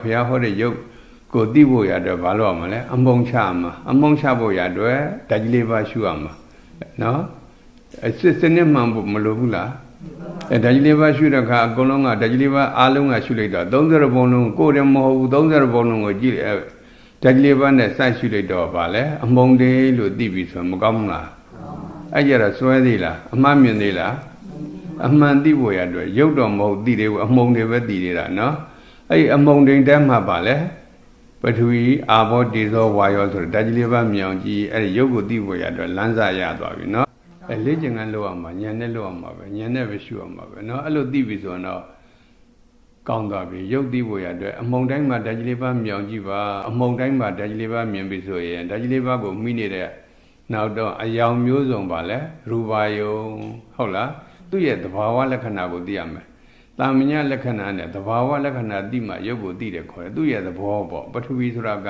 ဘုရားဟောတဲ့ယုတ်ကိုသိဖို့ရတော့ဘာလို့ရမလဲအမုံချမှာအမုံချဖို့ရတော့ဓာတ်ကြီးလေးပါရှုရမှာနော်အစစ်စနစ်မှန်ဖို့မလိုဘူးလားအဲဓာတ်ကြီးလေးပါရှုတဲ့အခါအကုန်လုံးကဓာတ်ကြီးလေးပါအားလုံးကရှုလိုက်တော့30ပုံလုံးကိုယ်တည်းမဟုတ်ဘူး30ပုံလုံးကိုကြည့်အဲဓာတ်ကြီးလေးပါနဲ့စိုက်ရှုလိုက်တော့ဗာလဲအမုံသေးလို့သိပြီဆိုရင်မကောင်းဘူးလားအဲ့ကြတော့စွဲသေးလားအမှန်မြင်သေးလားအမှန်သိဖို့ရတော့ရုပ်တော်မဟုတ်သိသေးဘူးအမုံတွေပဲသိနေတာနော် အဲ့ဒီအမုံတိန်တဲမှာဗာလဲပထဝီအာဘောတေဇောဝါယောဆိုတော့ဓာတ်ကြီးလေးပါမြောင်ကြည့်အဲ့ဒီရုပ်ကိုသိဖို့ရတော့လမ်းစာရသွားပြီနော်အဲလေ့ကျင့်ခန်းလုပ်အောင်ပါဉာဏ်နဲ့လုပ်အောင်ပါပဲဉာဏ်နဲ့ပဲရှုအောင်ပါပဲနော်အဲ့လိုသိပြီဆိုတော့ကောင်းသွားပြီရုပ်သိဖို့ရအတွက်အမုံတိုင်းမှာဓာတ်ကြီးလေးပါမြောင်ကြည့်ပါအမုံတိုင်းမှာဓာတ်ကြီးလေးပါမြင်ပြီဆိုရင်ဓာတ်ကြီးလေးပါကိုမိနေတဲ့နောက်တော့အယောင်မျိုးစုံပါလဲရူပါယုံဟုတ်လားသူ့ရဲ့သဘာဝလက္ခဏာကိုသိရမယ် တာမညလက္ခဏာနဲ့သဘာဝလက္ခဏာသိမှရုပ်ကိုသိတယ်ခေါ်တယ်သူ့ရဲ့သဘောပေါ့ပထဝီဆိုတာက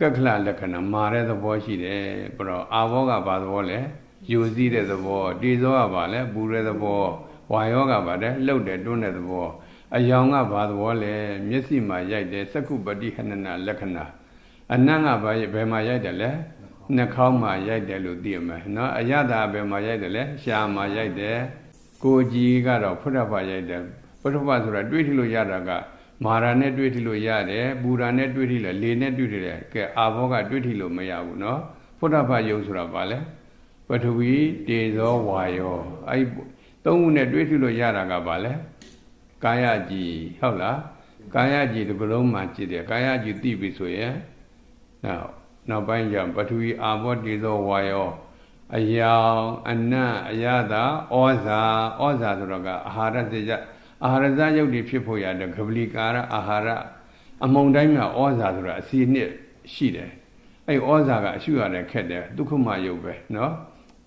ကက္ခလလက္ခဏာမာတဲ့သဘောရှိတယ်ပြီးတော့အာဘောကဘာသဘောလဲယူစည်းတဲ့သဘောတေဇောကဘာလဲပူတဲ့သဘောဝါယောကဘာလဲလှုပ်တဲ့တွန်းတဲ့သဘောအယောင်ကဘာသဘောလဲမျက်စိမှာရိုက်တယ်စက္ခုပတိဟနနာလက္ခဏာအနံ့ကဘာဘယ်မှာရိုက်တယ်လဲနှာခေါင်းမှာရိုက်တယ်လို့သိရမယ်နော်အရသာဘယ်မှာရိုက်တယ်လဲရှားမှာရိုက်တယ် ကိုကြီးကတော့ဖုဒ္ဓဘာရိုက်တယ်ဖုဒ္ဓဘာဆိုတာတွေးထလို့ရတာကမာရာနဲ့တွေးထလို့ရတယ်ပူရာနဲ့တွေးထလို့လေနဲ့တွေးထတယ်ကဲအာဘောကတွေးထလို့မရဘူးနော်ဖုဒ္ဓဘာယုံဆိုတာဘာလဲပထဝီတေဇောဝါယောအဲ့သုံးခုနဲ့တွေးထလို့ရတာကဘာလဲကာယကြည်ဟုတ်လားကာယကြည်ဒီကလုံးမှကြည့်တယ်ကာယကြည်သိပြီဆိုရင်နောက်နောက်ပိုင်းကျပထဝီအာဘောတေဇောဝါယော အယောင်အနတ်အယတာဩဇာဩဇာဆိုတော့ကအာဟာရစေကြအာဟာရဇယုတ်တွေဖြစ်ဖို့ရတဲ့ကပလီကာရအာဟာရအမုံတိုင်းမှာဩဇာဆိုတာအစီနှစ်ရှိတယ်အဲ့ဩဇာကအရှုရတဲ့ခက်တယ်ဒုက္ခမယုတ်ပဲเนาะ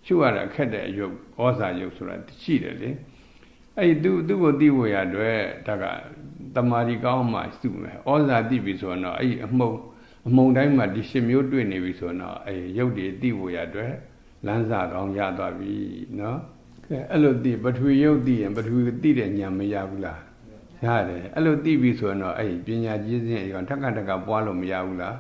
ရှုရတဲ့ခက်တဲ့အယုတ်ဩဇာယုတ်ဆိုတာရှိတယ်လေအဲ့ဒီသူသူ့ကိုသိဖို့ရအတွက်ဒါကတမာရီကောင်းမှစုမယ်ဩဇာသိပြီဆိုတော့အဲ့ဒီအမှုံအမုံတိုင်းမှာဒီရှင်မျိုးတွေ့နေပြီဆိုတော့အဲရုပ်တွေသိဖို့ရအတွက် လမ်းစာကောင်းရသွားပြီနော်ကဲအဲ့လိုသိပထဝီရုပ်သိရင်ပထဝီသိတဲ့ဉာဏ်မရဘူးလားရတယ်အဲ့လိုသိပြီဆိုတော့အဲ့ပညာကြီးစဉ်အရောထက်ကထက်ကပွားလို့မရဘူးလား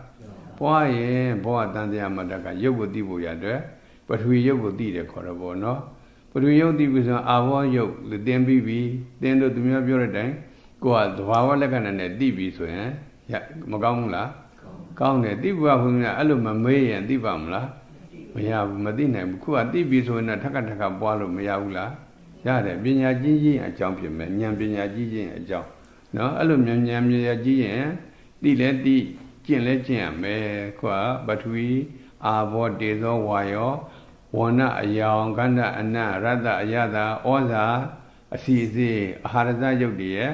ပွားရင်ဘောအတန်တရားမတက်ကရုပ်ကိုသိဖို့ရအတွက်ပထဝီရုပ်ကိုသိတယ်ခေါ်တော့ဗောနော်ပထဝီရုပ်သိပြီဆိုတော့အာဘောရုပ်သင်ပြီးပြီသင်တို့သူများပြောတဲ့အတိုင်းကိုကသဘာဝလက္ခဏာနဲ့သိပြီဆိုရင်မကောင်းဘူးလားကောင်းတယ်သိဖို့ဘုရားအဲ့လိုမမေးရင်သိပါမလား မရဘူးမသိနိုင်ဘူးခုကသိပြီဆိုရင်ထက်ကထက်ကပွားလို့မရဘူးလားရတယ်ပညာကြီးချင်းအကြောင်းဖြစ်မယ်ဉာဏ်ပညာကြီးချင်းအကြောင်းနော်အဲ့လိုဉာဏ်ဉာဏ်ပညာကြီးရင်သိလဲသိကျင့်လဲကျင့်ရမယ်ခုကပထဝီအာဘောတေဇောဝါယောဝဏအယောင်ခန္ဓာအနရတ္တအယတာဩဇာအစီအစီအာဟာရဇယုတ်တည်းရဲ့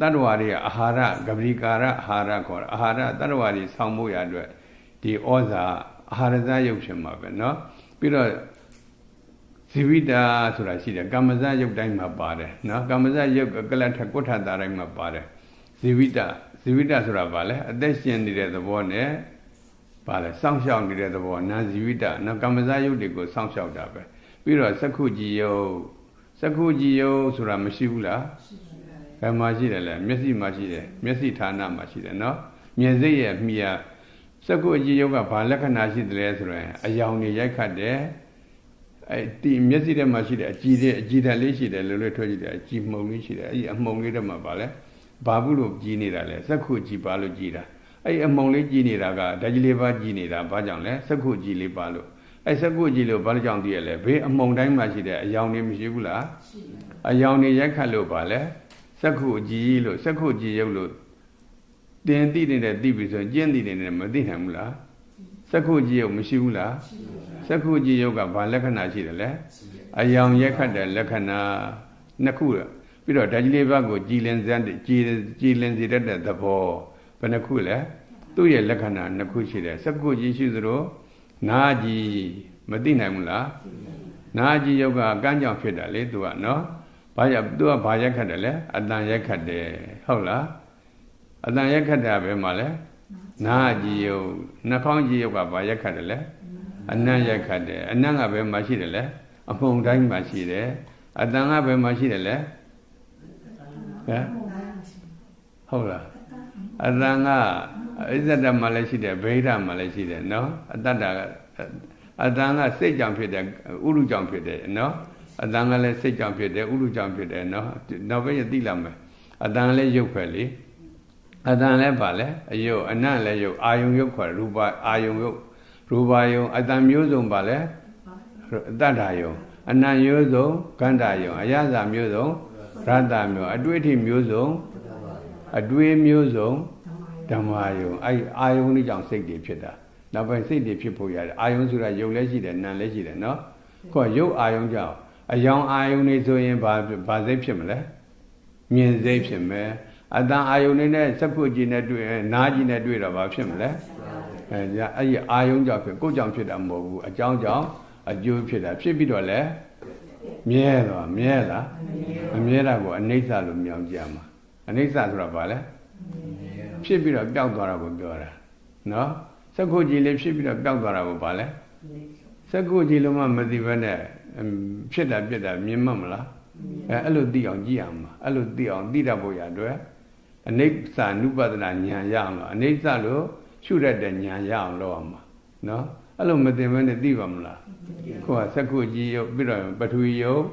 တတ္တဝါတွေအာဟာရဂဗရိကာရအာဟာရခေါ်တာအာဟာရတတ္တဝါတွေဆောင်းဖို့ရအတွက်ဒီဩဇာ အာဟာရဇရုပ်ဖြစ်မှာပဲเนาะပြီးတော့ဇီဝိတာဆိုတာရှိတယ်ကမ္မဇရုပ်တိုင်းမှာပါတယ်เนาะကမ္မဇရုပ်ကလထကုဋ္ဌတာတိုင်းမှာပါတယ်ဇီဝိတာဇီဝိတာဆိုတာဘာလဲအသက်ရှင်နေတဲ့သဘောနဲ့ဘာလဲစောင့်ရှောက်နေတဲ့သဘောနာဇီဝိတာเนาะကမ္မဇရုပ်တွေကိုစောင့်ရှောက်တာပဲပြီးတော့စက္ခုကြည်ယုတ်စက္ခုကြည်ယုတ်ဆိုတာမရှိဘူးလားဘယ်မှာရှိတယ်လဲမျက်စိမှာရှိတယ်မျက်စိဌာနမှာရှိတယ်เนาะမြင်စိတ်ရဲ့မြီးရ စက္ကုအကြည့်ယုတ်ကဘာလက္ခဏာရှိတယ်လဲဆိုရင်အယောင်တွေရိုက်ခတ်တယ်အဲဒီမျက်စိထဲမှာရှိတဲ့အကြည်တဲ့အကြည်ဓာတ်လေးရှိတယ်လို့လို့ထွက်ကြည့်တယ်အကြည်မှုံလေးရှိတယ်အဲဒီအမှုံလေးထဲမှာပါလဲဘာဘူးလို့ကြည်နေတာလဲစက္ခုကြည်ပါလို့ကြည်တာအဲဒီအမှုံလေးကြည်နေတာကဓာတ်ကြီးလေးပါကြည်နေတာဘာကြောင့်လဲစက္ခုကြည်လေးပါလို့အဲစက္ခုကြည်လို့ဘာလို့ကြောင့်တည်ရလဲဘေးအမှုံတိုင်းမှာရှိတဲ့အယောင်တွေမရှိဘူးလားအယောင်တွေရိုက်ခတ်လို့ပါလဲစက္ခုကြည်လို့စက္ခုကြည်ရုပ်လို့ တင်သိနေတဲ့သိပြီဆိုရင်ကျင့်သိနေတဲ့မသိနိုင်ဘူးလားစက္ခုကြည်ရုပ်မရှိဘူးလားစက္ခုကြည်ရုပ်ကဘာလက္ခဏာရှိတယ်လဲအယောင်ရက်ခတ်တဲ့လက္ခဏာနှစ်ခုပြီးတော့ဓာကြီးလေးပါးကိုကြည်လင်စတဲ့ကြည်ကြည်လင်စေတတ်တဲ့သဘောဘယ်နှခုလဲသူ့ရဲ့လက္ခဏာနှစ်ခုရှိတယ်စက္ခုကြည်ရှိသလိုနာကြည်မသိနိုင်ဘူးလားနာကြည်ရုပ်ကကမ်းကြောင်ဖြစ်တာလေသူကနော်ဘာရသူကဘာရက်ခတ်တယ်လဲအတန်ရက်ခတ်တယ်ဟုတ်လား အတန်ရက်ခတ်တာပဲမှာလဲနာကြည်ယုတ်နှာခေါင်းကြည်ယုတ်ကဘာရက်ခတ်တယ်လဲအနံ့ရက်ခတ်တယ်အနံ့ကဘယ်မှာရှိတယ်လဲအမှုန်တိုင်းမှာရှိတယ်အတန်ကဘယ်မှာရှိတယ်လဲဟမ်ဟဟုတ်လားအတန်ကအစ္ဆဒမှာလည်းရှိတယ်ဗိဓမှာလည်းရှိတယ်နော်အတ္တကအတန်ကစိတ်ကြောင့်ဖြစ်တယ်ဥရုကြောင့်ဖြစ်တယ်နော်အတန်ကလည်းစိတ်ကြောင့်ဖြစ်တယ်ဥရုကြောင့်ဖြစ်တယ်နော်နောက်ပဲသိလာမယ်အတန်လည်းရုပ်ခွဲလေ အတန်လည်းပါလေအယုတ်အနတ်လည်းယုတ်အာယုံယုတ်ခွဲရူပအာယုံယုတ်ရူပယုံအတန်မျိုးစုံပါလေတတ္တာယုံအနတ်မျိုးစုံကန္တာယုံအယဇာမျိုးစုံရတ္တမျိုးအတွေ့အထိမျိုးစုံအတွေ့မျိုးစုံဓမ္မယုံအဲ့အာယုံလေးကြောင့်စိတ်တွေဖြစ်တာနောက်ပိုင်းစိတ်တွေဖြစ်ဖို့ရတယ်အာယုံဆိုတာယုတ်လည်းရှိတယ်နာမ်လည်းရှိတယ်နော်ခုကယုတ်အာယုံကြောင့်အယောင်အာယုံနေဆိုရင်ဘာဘာစိတ်ဖြစ်မလဲမြင်စိတ်ဖြစ်မယ် အတန်အာယုန်နေနဲ့စက္ခုကြည့်နဲ့တွေ့နားကြည့်နဲ့တွေ့တော့ဘာဖြစ်မလဲအဲအဲ့ဒီအာယုန်ကြောင့်ဖြစ်ကိုယ်ကြောင့်ဖြစ်တာမဟုတ်ဘူးအကြောင်းကြောင့်အကျိုးဖြစ်တာဖြစ်ပြီးတော့လဲမြဲတော့မြဲလားမမြဲတာကိုအနိစ္စလို့မြောင်ကြမှာအနိစ္စဆိုတာဘာလဲဖြစ်ပြီးတော့ပျောက်သွားတာကိုပြောတာနော်စက္ခုကြည့်လေးဖြစ်ပြီးတော့ပျောက်သွားတာကိုဘာလဲစက္ခုကြည့်လို့မှမသိဘဲနဲ့ဖြစ်တာပြက်တာမြင်မှမလားအဲအဲ့လိုသိအောင်ကြည့်အောင်ပါအဲ့လိုသိအောင်သိတတ်ဖို့ရအတွက် အနိစ္စနုပဒနာဉာဏ်ရအောင်လို့အနိစ္စလို့ရှုရတဲ့ဉာဏ်ရအောင်လုပ်အောင်ပါနော်အဲ့လိုမသိဘဲနဲ့သိပါမလားကိုကစက္ခုကြည့်ရုပ်ပြီးတော့ပထဝီယုတ်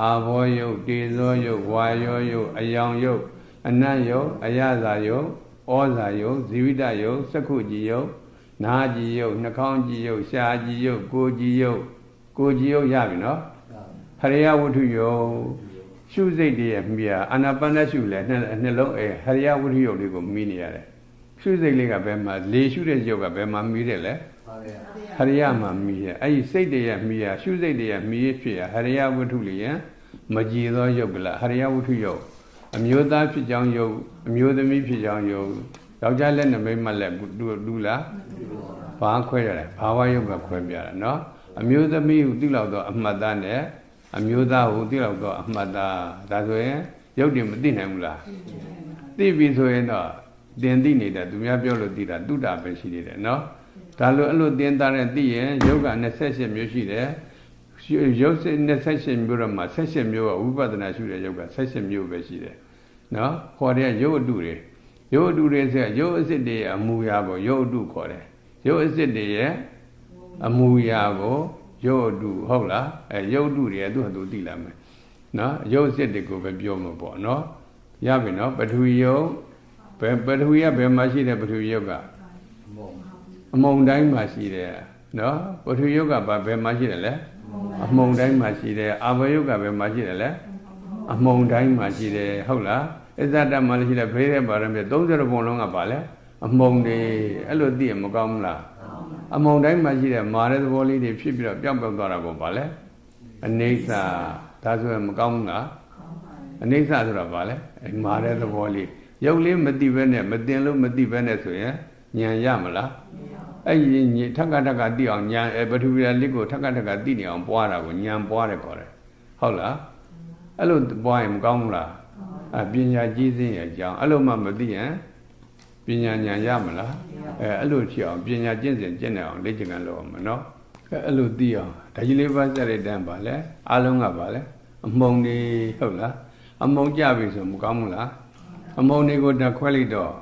အာဘောယုတ်တေဇောယုတ်ဝါယောယုတ်အယောင်ယုတ်အနတ်ယုတ်အယဇာယုတ်ဩဇာယုတ်ဇီဝိတယုတ်စက္ခုကြည်ယုတ်နာကြည်ယုတ်နှာခေါင်းကြည်ယုတ်ရှားကြည်ယုတ်ကိုယ်ကြည်ယုတ်ကိုကြည်ယုတ်ရပြီနော်ဟရိယဝတ္ထုယုတ် ရှုစိတ်တည်းရဲ့မြာအာနာပါနရှုလဲနှစ်နှစ်လုံးအဲဟရိယဝတ္ထုယုတ်လေးကိုမိနေရတယ်ရှုစိတ်လေးကဘယ်မှာလေရှုတဲ့ယုတ်ကဘယ်မှာမိတယ်လဲဟရိယမှာမိရအဲ့ဒီစိတ်တည်းရဲ့မိရရှုစိတ်တည်းရဲ့မိရဖြစ်ရဟရိယဝတ္ထုလေးယမကြည်သောယုတ်ကလားဟရိယဝတ္ထုယုတ်အမျိုးသားဖြစ်ကြောင်းယုတ်အမျိုးသမီးဖြစ်ကြောင်းယုတ်ယောက်ျားလက်နဲ့မိန်းမလက်တူတူလားဘာခွဲရတယ်ဘာဝယုတ်ကခွဲပြတာနော်အမျိုးသမီးဟုသိလောက်တော့အမှတ်သားနဲ့ အမျိုးသားဟုသိလောက်တော့အမှတ်သားဒါဆိုရင်ရုပ်တင်မသိနိုင်ဘူးလားသိပြီဆိုရင်တော့တင်သိနေတာသူများပြောလို့သိတာတုတ္တာပဲရှိနေတယ်နော်ဒါလို့အဲ့လိုတင်သားတဲ့သိရင်ရုပ်က28မျိုးရှိတယ်ရုပ်စိ28မျိုးတော့မှ78မျိုးကဝိပဿနာရှုတဲ့ရုပ်က78မျိုးပဲရှိတယ်နော်ခေါ်တဲ့ရုပ်အတုတွေရုပ်အတုတွေဆိုရုပ်အစစ်တွေအမူအရာကိုရုပ်အတုခေါ်တယ်ရုပ်အစစ်တွေရဲ့အမူအရာကို ရုပ်အတုဟုတ်လားအဲရုပ်အတုတွေသူ့ဟာသူသိလာမယ်နော်ရုပ်အစစ်တွေကိုပဲပြောမှာပေါ့နော်ရပြီနော်ပထဝီရုပ်ဘယ်ပထဝီကဘယ်မှာရှိတဲ့ပထဝီရုပ်ကအမုံတိုင်းမှာရှိတယ်နော်ပထဝီရုပ်ကဘယ်မှာရှိတယ်လဲအမုံတိုင်းမှာရှိတယ်အာဘယုတ်ကဘယ်မှာရှိတယ်လဲအမုံတိုင်းမှာရှိတယ်ဟုတ်လားအစ္ဆဒမှာလည်းရှိတယ်ဖေးတဲ့ပါရမေ30ပုံလုံးကပါလဲအမုံတွေအဲ့လိုသိရင်မကောင်းဘူးလား အမုံတိုင်းမှာရှိတဲ့မာတဲ့သဘောလေးတွေဖြစ်ပြီးတော့ပြောင်းပြောင်းသွားတာပေါ့ဗာလဲအနေဆာဒါဆိုရင်မကောင်းဘူးလားအနေဆာဆိုတာဗာလဲမာတဲ့သဘောလေးရုပ်လေးမသိဘဲနဲ့မတင်လို့မသိဘဲနဲ့ဆိုရင်ဉာဏ်ရမလားအဲ့ဒီထက်ကထက်ကသိအောင်ဉာဏ်ပထဝီလေးကိုထက်ကထက်ကသိနေအောင်ပွားတာကိုဉာဏ်ပွားတယ်ခေါ်တယ်ဟုတ်လားအဲ့လိုပွားရင်မကောင်းဘူးလားအပညာကြီးစင်းရဲ့အကြောင်းအဲ့လိုမှမသိရင် ပညာဉာဏ်ရမလားအဲအဲ့လိုဖြစ်အောင်ပညာကျင့်စဉ်ကျင့်နေအောင်လေ့ကျင့်ကြလို့မှာနော်အဲ့လိုသိအောင်ဒါကြီးလေးပါးစတဲ့တန်းပါလဲအားလုံးကပါလဲအမုံတွေဟုတ်လားအမုံကြပြီဆိုမကောင်းဘူးလားအမုံတွေကိုတက်ခွဲလိုက်တော့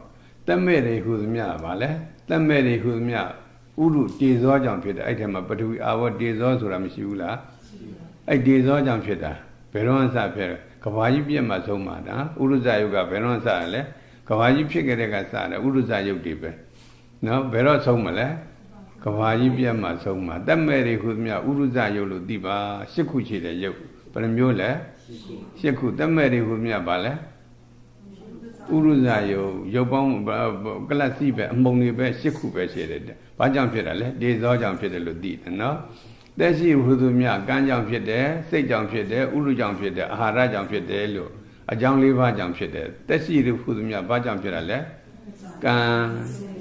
တက်မဲ့တွေဟူသမျှပါလဲတက်မဲ့တွေဟူသမျှဥရုတေဇောကြောင့်ဖြစ်တယ်အဲ့ထဲမှာပထဝီအာဝတေဇောဆိုတာမရှိဘူးလားအဲ့တေဇောကြောင့်ဖြစ်တာဘယ်တော့မှစဖြစ်ကဘာကြီးပြက်မှဆုံးမှာဒါဥရုဇယုတ်ကဘယ်တော့စရလဲ ကဘာကြီးဖြစ်ခဲ့တဲ့ကစတယ်ဥရုဇယုတ်တွေပဲနော်ဘယ်တော့ဆုံးမလဲကဘာကြီးပြတ်မှဆုံးမှာတက်မဲ့တွေခုမြဥရုဇယုတ်လို့သိပါရှစ်ခုရှိတဲ့ယုတ်ဘယ်နှမျိုးလဲရှစ်ခုတက်မဲ့တွေခုမြပါလဲဥရုဇယုတ်ရုပ်ပေါင်းကလတ်စီပဲအမုံတွေပဲရှစ်ခုပဲရှိတယ်ဘာကြောင့်ဖြစ်တာလဲဒေဇောကြောင့်ဖြစ်တယ်လို့သိတယ်နော်တက်ရှိဟုသူမြကမ်းကြောင့်ဖြစ်တယ်စိတ်ကြောင့်ဖြစ်တယ်ဥရုကြောင့်ဖြစ်တယ်အာဟာရကြောင့်ဖြစ်တယ်လို့ အကြောင်း၄ပါးကြောင့်ဖြစ်တယ်တက်ရှိဟုသူမြဘာကြောင့်ဖြစ်တာလဲကံ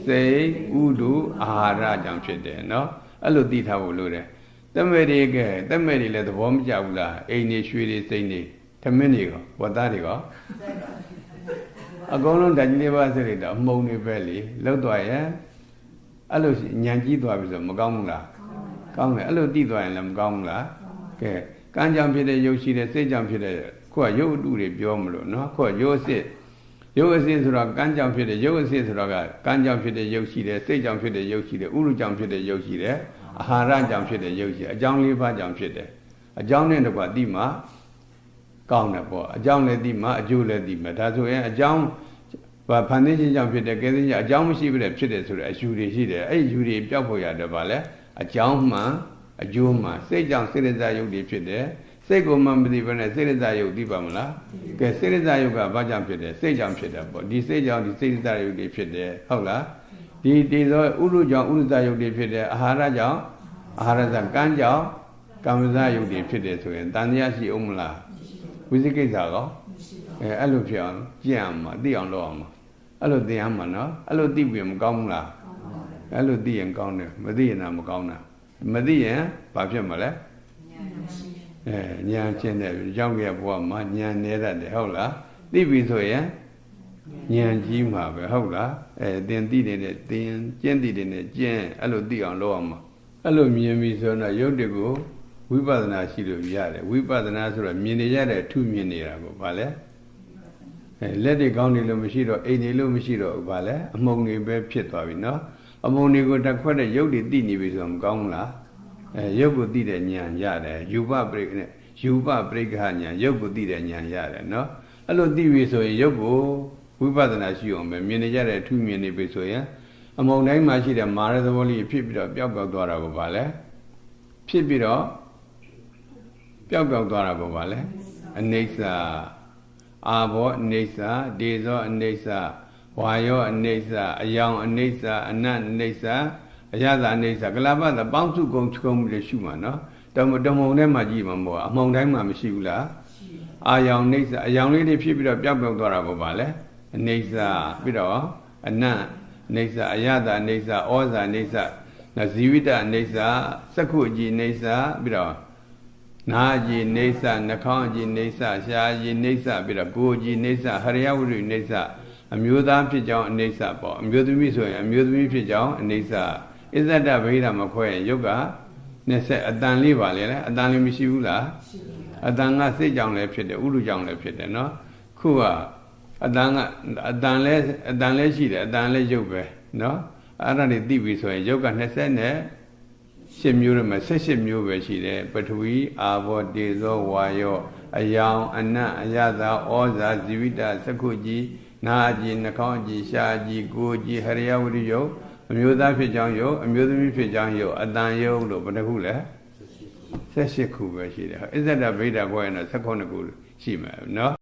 စိတ်ဥဒုအာဟာရကြောင့်ဖြစ်တယ်နော်အဲ့လိုသိထားဖို့လိုတယ်တမဲတွေကတမဲတွေလည်းသဘောမကျဘူးလားအိမ်နေရွှေတွေစိတ်နေထမင်းတွေကောဝတ်သားတွေကောအကုန်လုံးဓာတ်ကြီးလေးပါးစိတ်တွေတော့အမုံတွေပဲလေလောက်သွားရင်အဲ့လိုညံကြီးသွားပြီဆိုမကောင်းဘူးလားကောင်းတယ်အဲ့လိုသိသွားရင်လည်းမကောင်းဘူးလားကဲကံကြောင့်ဖြစ်တဲ့ရုပ်ရှိတဲ့စိတ်ကြောင့်ဖြစ်တဲ့ ခုကရုပ်အတုတွေပြောမလို့နော်ခုကရုပ်စစ်ရုပ်အစစ်ဆိုတော့ကမ်းကြောင့်ဖြစ်တဲ့ရုပ်အစစ်ဆိုတော့ကကမ်းကြောင့်ဖြစ်တဲ့ရုပ်ရှိတယ်စိတ်ကြောင့်ဖြစ်တဲ့ရုပ်ရှိတယ်ဥရုကြောင့်ဖြစ်တဲ့ရုပ်ရှိတယ်အာဟာရကြောင့်ဖြစ်တဲ့ရုပ်ရှိတယ်အကြောင်းလေးပါးကြောင့်ဖြစ်တယ်အကြောင်းနဲ့တကွာတိမှကောင်းတယ်ပေါ့အကြောင်းလည်းတိမှအကျိုးလည်းတိမှဒါဆိုရင်အကြောင်းဘာဖန်သင်းခြင်းကြောင့်ဖြစ်တဲ့ကဲသိခြင်းအကြောင်းမရှိဘဲနဲ့ဖြစ်တယ်ဆိုတဲ့အယူတွေရှိတယ်အဲ့ဒီယူတွေပျောက်ဖို့ရတယ်ဗာလဲအကြောင်းမှန်အကျိုးမှန်စိတ်ကြောင့်စိတ္တဇယုတ်တွေဖြစ်တယ် စိတ်ကိုမှမသိဘဲနဲ့စိတ္တဇယုတ်သိပါမလားကဲစိတ္တဇယုတ်ကဘာကြောင့်ဖြစ်တယ်စိတ်ကြောင့်ဖြစ်တယ်ပေါ့ဒီစိတ်ကြောင့်ဒီစိတ္တဇယုတ်တွေဖြစ်တယ်ဟုတ်လားဒီဒီသောဥရုကြောင့်ဥရုဇယုတ်တွေဖြစ်တယ်အာဟာရကြောင့်အာဟာရဇကံကြောင့်ကံမဇယုတ်တွေဖြစ်တယ်ဆိုရင်တန်တရားရှိအောင်မလားဝိသိကိစ္စကောအဲအဲ့လိုဖြစ်အောင်ကြည့်အောင်မသိအောင်လုပ်အောင်မအဲ့လိုသိအောင်မနော်အဲ့လိုသိပြီးမကောင်းဘူးလားအဲ့လိုသိရင်ကောင်းတယ်မသိရင်တော့မကောင်းတာမသိရင်ဘာဖြစ်မှာလဲ အဲညာချင်းတဲ့ရောက်ခဲ့ဘဝမှာညာနေတတ်တယ်ဟုတ်လားသိပြီဆိုရင်ဉာဏ်ကြီးမှာပဲဟုတ်လားအဲသင်သိနေတဲ့သင်ကျင့်သိတဲ့ကျင့်အဲ့လိုသိအောင်လုပ်အောင်မှာအဲ့လိုမြင်ပြီဆိုတော့ရုပ်တွေကိုဝိပဿနာရှိလို့ရတယ်ဝိပဿနာဆိုတော့မြင်နေရတဲ့ထုမြင်နေတာကိုဗာလဲအဲလက်တွေကောင်းနေလို့မရှိတော့အိမ်နေလို့မရှိတော့ဘူးဗာလဲအမုံတွေပဲဖြစ်သွားပြီနော်အမုံတွေကိုတက်ခွက်တဲ့ရုပ်တွေသိနေပြီဆိုတော့မကောင်းဘူးလား အဲရုပ်ကိုသိတဲ့ဉာဏ်ရတယ်ယူပပရိက္ခနဲ့ယူပပရိက္ခဉာဏ်ရုပ်ကိုသိတဲ့ဉာဏ်ရတယ်နော်အဲ့လိုသိပြီဆိုရင်ရုပ်ကိုဝိပဿနာရှိအောင်ပဲမြင်နေကြတဲ့ထုမြင်နေပြီဆိုရင်အမုံတိုင်းမှာရှိတဲ့မာရသဘောလေးဖြစ်ပြီးတော့ပျောက်ပျောက်သွားတာကိုဗာလဲဖြစ်ပြီးတော့ပျောက်ပျောက်သွားတာကိုဗာလဲအနိစ္စအာဘောအနိစ္စဒေဇောအနိစ္စဝါယောအနိစ္စအယောင်အနိစ္စအနတ်အနိစ္စ အယသာအနိစ္စကလပသပေါင်းစုကုံချုံမှုတွေရှုမှာနော်တမတမုံထဲမှာကြည့်မှာမဟုတ်အမောင်တိုင်းမှာမရှိဘူးလားအာယောင်အနိစ္စအယောင်လေးတွေဖြစ်ပြီးတော့ပျောက်ပျောက်သွားတာကိုဗာလဲအနိစ္စပြီးတော့အနတ်အနိစ္စအယတာအနိစ္စဩဇာအနိစ္စနော်ဇီဝိတအနိစ္စစက္ခုအကြည်အနိစ္စပြီးတော့နာအကြည်အနိစ္စနှာခေါင်းအကြည်အနိစ္စရှားအကြည်အနိစ္စပြီးတော့ကိုယ်အကြည်အနိစ္စဟရိယဝိရိအနိစ္စအမျိုးသားဖြစ်ကြောင်းအနိစ္စပေါ့အမျိုးသမီးဆိုရင်အမျိုးသမီးဖြစ်ကြောင်းအနိစ္စ အစ္ဆဒဗိဓာမခွဲရင်ယုတ်က20အတန်လေးပါလေလေအတန်လေးမရှိဘူးလားအတန်ကစိတ်ကြောင့်လည်းဖြစ်တယ်ဥရုကြောင့်လည်းဖြစ်တယ်နော်ခုကအတန်ကအတန်လဲအတန်လဲရှိတယ်အတန်လဲရုပ်ပဲနော်အဲ့ဒါတွေသိပြီဆိုရင်ရုပ်က20နဲ့8မျိုးနဲ့18မျိုးပဲရှိတယ်ပထဝီအာဘောတေဇောဝါယောအယောင်အနတ်အယသာဩဇာဇီဝိတသက္ခုကြီးနာအကြီးနှာခေါင်းအကြီးရှားအကြီးကိုယ်ကြီးဟရိယဝိရိယုတ် အမျိုးသားဖြစ်ကြောင်းယုတ်အမျိုးသမီးဖြစ်ကြောင်းယုတ်အတန်ယုတ်လို့ဘယ်နှခုလဲ18ခုပဲရှိတယ်အစ္ဆဒဗိဒ္ဓဘွဲ့နဲ့18ခုရှိမှာနော်